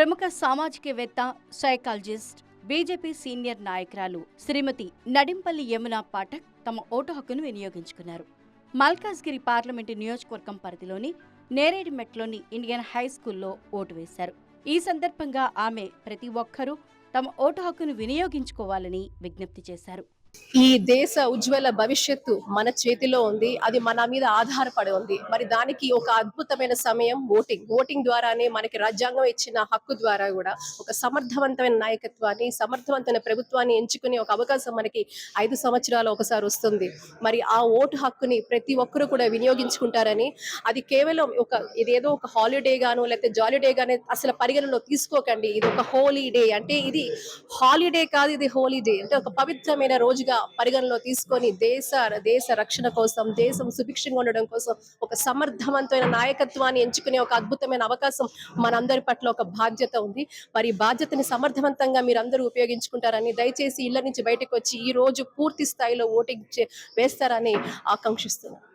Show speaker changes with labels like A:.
A: ప్రముఖ సామాజికవేత్త psychologist BJP senior నాయకురాలు శ్రీమతి నడింపల్లి యమున పాఠక్ తమ ఓటు హక్కును వినియోగించుకున్నారు. మల్కాజ్గిరి పార్లమెంటు నియోజకవర్గం పరిధిలోని నేరేడుమెట్లోని ఇండియన్ హై స్కూల్లో ఓటు వేశారు. ఈ సందర్భంగా ఆమె ప్రతి ఒక్కరూ తమ ఓటు హక్కును వినియోగించుకోవాలని విజ్ఞప్తి చేశారు.
B: ఈ దేశ ఉజ్వల భవిష్యత్తు మన చేతిలో ఉంది అది మన మీద ఆధారపడి ఉంది. మరి దానికి ఒక అద్భుతమైన సమయం ఓటింగ్. ఓటింగ్ ద్వారానే మనకి రాజ్యాంగం ఇచ్చిన హక్కు ద్వారా కూడా ఒక సమర్థవంతమైన నాయకత్వాన్ని సమర్థవంతమైన ప్రభుత్వాన్ని ఎంచుకునే ఒక అవకాశం మనకి ఐదు సంవత్సరాలు ఒకసారి వస్తుంది. మరి ఆ ఓటు హక్కుని ప్రతి ఒక్కరూ కూడా వినియోగించుకుంటారని అది కేవలం ఒక ఇదేదో ఒక హాలిడే గాను లేకపోతే జాలిడే గానే అసలు పరిగణలో తీసుకోకండి. ఇది ఒక హోలీ డే అంటే ఇది హాలిడే కాదు ఇది హోలీ డే అంటే ఒక పవిత్రమైన రోజు రోజుగా పరిగణలో తీసుకొని దేశ దేశ రక్షణ కోసం దేశం సుభిక్షంగా ఉండడం కోసం ఒక సమర్థవంతమైన నాయకత్వాన్ని ఎంచుకునే ఒక అద్భుతమైన అవకాశం మనందరి పట్ల ఒక బాధ్యత ఉంది. మరి బాధ్యతని సమర్థవంతంగా మీరు అందరూ ఉపయోగించుకుంటారని దయచేసి ఇళ్ళ నుంచి బయటకు వచ్చి ఈ రోజు పూర్తి స్థాయిలో ఓటింగ్ చే- వేస్తారని ఆకాంక్షిస్తున్నాను